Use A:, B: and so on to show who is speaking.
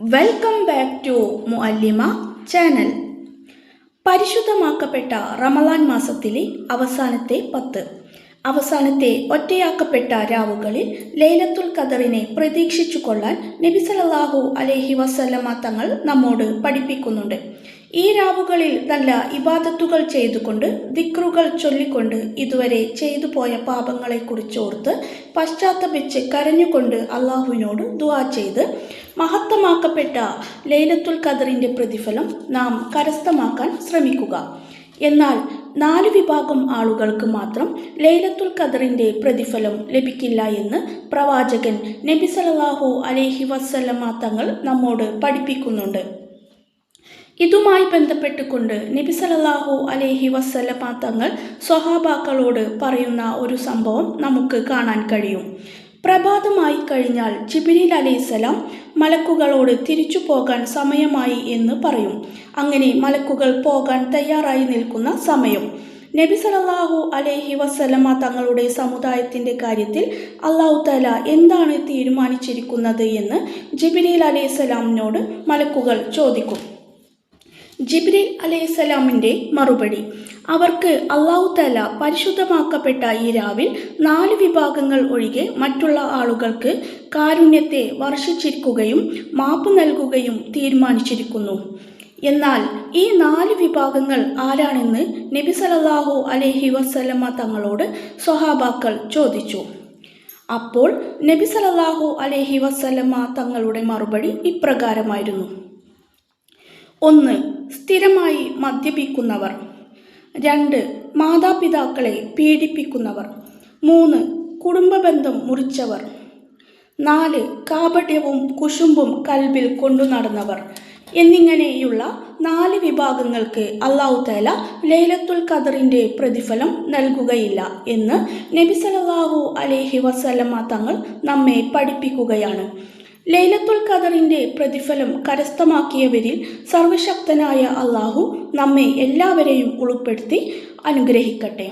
A: Welcome back to Muallima channel പരിശുദ്ധമാക്കപ്പെട്ട റമലാൻ മാസത്തിലെ അവസാനത്തെ പത്ത്. അവസാനത്തെ ഒറ്റയാക്കപ്പെട്ട രാവുകളിൽ ലൈലത്തുൽ ഖദറിനെ പ്രതീക്ഷിച്ചു കൊള്ളാൻ നബി സല്ലല്ലാഹു അലൈഹി വസല്ലമ തങ്ങൾ നമ്മോട് പഠിപ്പിക്കുന്നുണ്ട്. ഈ രാവുകളിൽ നല്ല ഇബാദത്തുകൾ ചെയ്തുകൊണ്ട് ദിക്റുകൾ ചൊല്ലിക്കൊണ്ട് ഇതുവരെ ചെയ്തു പോയ പാപങ്ങളെക്കുറിച്ച് ഓർത്ത് പശ്ചാത്തപിച്ച് കരഞ്ഞുകൊണ്ട് അള്ളാഹുവിനോട് ദുവാ ചെയ്ത് മഹത്തമാക്കപ്പെട്ട ലൈലത്തുൽ ഖദറിന്റെ പ്രതിഫലം നാം കരസ്ഥമാക്കാൻ ശ്രമിക്കുക. എന്നാൽ നാല് വിഭാഗം ആളുകൾക്ക് മാത്രം ലൈലത്തുൽ ഖദറിന്റെ പ്രതിഫലം ലഭിക്കില്ല എന്ന് പ്രവാചകൻ നബി സലാഹു അലേഹി വസല്ലമ തങ്ങൾ നമ്മോട് പഠിപ്പിക്കുന്നുണ്ട്. ഇതുമായി ബന്ധപ്പെട്ടുകൊണ്ട് നബി സല്ലല്ലാഹു അലേഹി വസല്ലമ തങ്ങൾ സ്വഹാബാക്കളോട് പറയുന്ന ഒരു സംഭവം നമുക്ക് കാണാൻ കഴിയും. പ്രഭാതമായി കഴിഞ്ഞാൽ ജിബിരിൽ അലൈസലാം മലക്കുകളോട് തിരിച്ചു പോകാൻ സമയമായി എന്ന് പറയും. അങ്ങനെ മലക്കുകൾ പോകാൻ തയ്യാറായി നിൽക്കുന്ന സമയം. നബി സല്ലല്ലാഹു അലൈഹി വസല്ലമ തങ്ങളുടെ സമുദായത്തിന്റെ കാര്യത്തിൽ അള്ളാഹു തല എന്താണ് തീരുമാനിച്ചിരിക്കുന്നത് എന്ന് ജിബിരിൽ അലൈഹിസ്സലാമിനോട് മലക്കുകൾ ചോദിക്കും. ജിബ്രീൽ അലൈഹിസലാമിന്റെ മറുപടി. അവർക്ക് അള്ളാഹു തല പരിശുദ്ധമാക്കപ്പെട്ട ഈ രാവിൽ നാല് വിഭാഗങ്ങൾ ഒഴികെ മറ്റുള്ള ആളുകൾക്ക് കാരുണ്യത്തെ വർഷിച്ചിരിക്കുകയും മാപ്പ് നൽകുകയും തീരുമാനിച്ചിരിക്കുന്നു. എന്നാൽ ഈ നാല് വിഭാഗങ്ങൾ ആരാണെന്ന് നബി സലല്ലാഹു അലഹി വസല്ലമ തങ്ങളോട് സ്വഹാബാക്കൾ ചോദിച്ചു. അപ്പോൾ നബി സലല്ലാഹു അലഹി വസല്ലമ തങ്ങളുടെ മറുപടി ഇപ്രകാരമായിരുന്നു. ഒന്ന് സ്ഥിരമായി മദ്യപിക്കുന്നവർ. രണ്ട് മാതാപിതാക്കളെ പീഡിപ്പിക്കുന്നവർ. മൂന്ന് കുടുംബബന്ധം മുറിച്ചവർ. നാല് കാപട്യവും കുശുമ്പും കൽബിൽ കൊണ്ടു നടന്നവർ. എന്നിങ്ങനെയുള്ള നാല് വിഭാഗങ്ങൾക്ക് അള്ളാഹു തആല ലൈലത്തുൽ ഖദറിന്റെ പ്രതിഫലം നൽകുകയില്ല എന്ന് നബി അലൈഹി വസല്ലമ തങ്ങൾ നമ്മെ പഠിപ്പിക്കുകയാണ്. ലൈലത്തുൽ ഖദറിന്റെ പ്രതിഫലം കരസ്ഥമാക്കിയവരിൽ സർവശക്തനായ അള്ളാഹു നമ്മെ എല്ലാവരെയും ഉൾപ്പെടുത്തി അനുഗ്രഹിക്കട്ടെ.